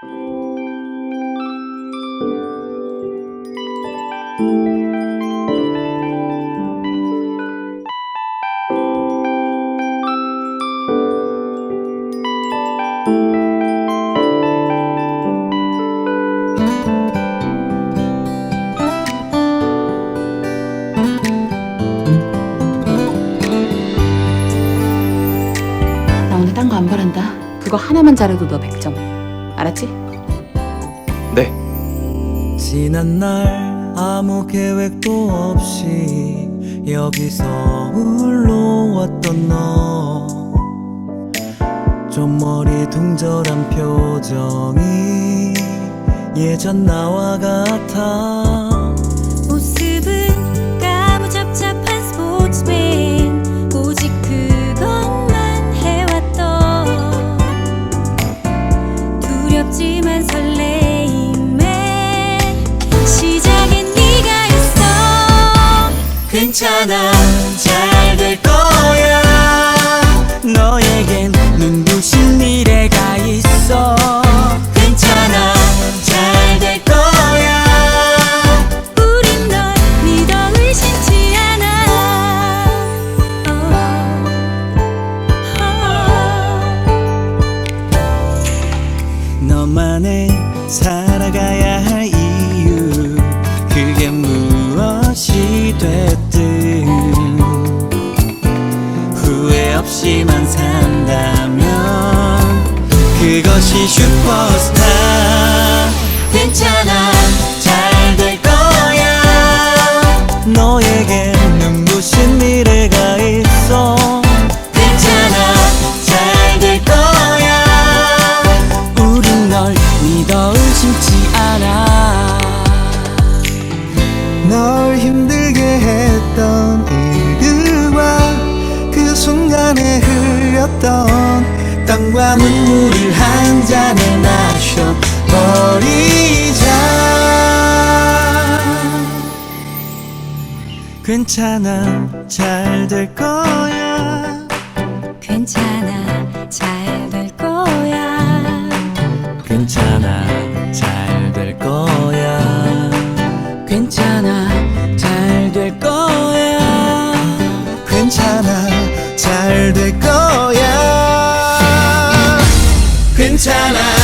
나 오늘 딴 거 안 바란다. 그거 하나만 잘해도 너 100점. 알았지? 네. 지난 날 아무 계획도 없이 여기서 홀로 왔던 너좀 머리 둥절한 표정이 예전 나와 같아 괜찮아. 잘 될 거야. 너에겐 눈부신 미래가 있어. 괜찮아. 잘 될 거야. 우린 널 믿어 의심치 않아. 너만의 살 무엇이 됐든 후회 없이만 산다면 그것이 슈퍼스타 괜찮아 잘 될 거야. 괜찮아 잘 될 거야. 괜찮아 잘 될 거야. 괜찮아 잘 될 거야. 괜찮아 잘 될 거야. 괜찮아. 잘